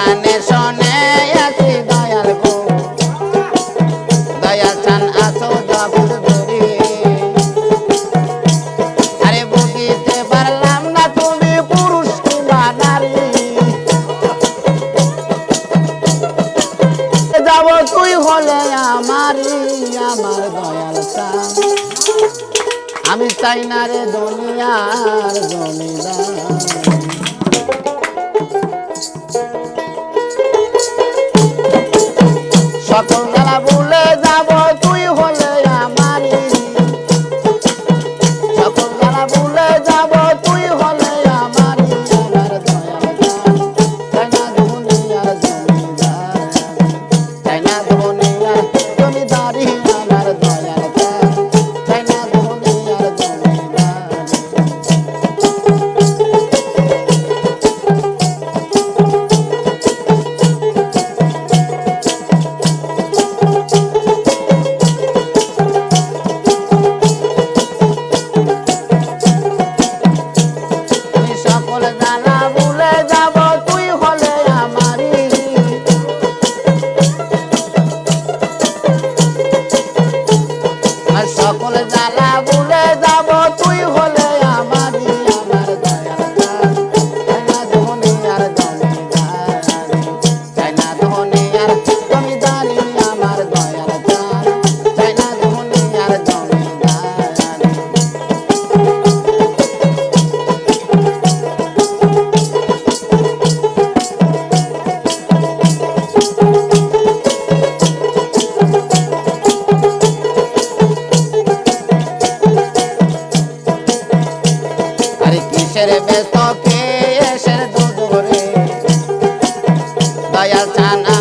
কানে শোনে আসি দয়াল গো দয়াল চান আসো জবুর আরে বুঝিতে পারলাম না তুমি পুরুষ কিংবা নারী যাব তুই হলে আমারই আমার দয়াল চান আমি চাই না রে দুনিয়ার জমিদার। আশের ব্যস্ত কে এসের দুধ ভরে দয়া চানা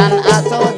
and I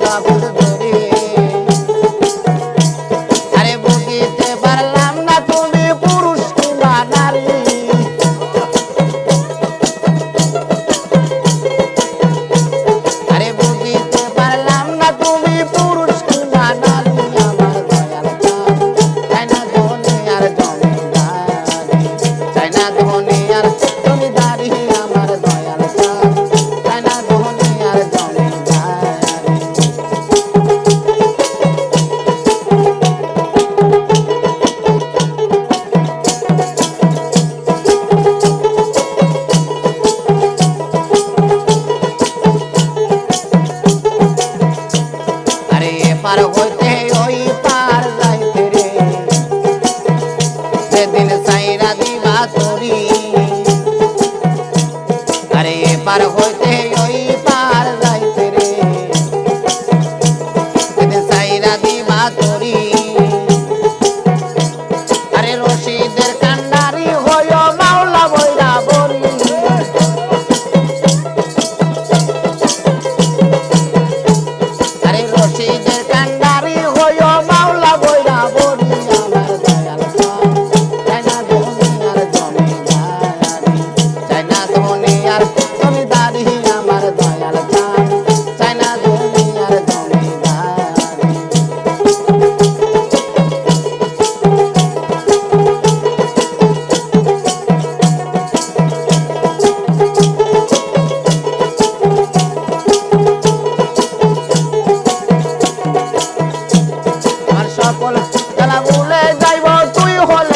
পাগল খেলা ভুলে যাইব তুই হল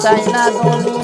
在那当中。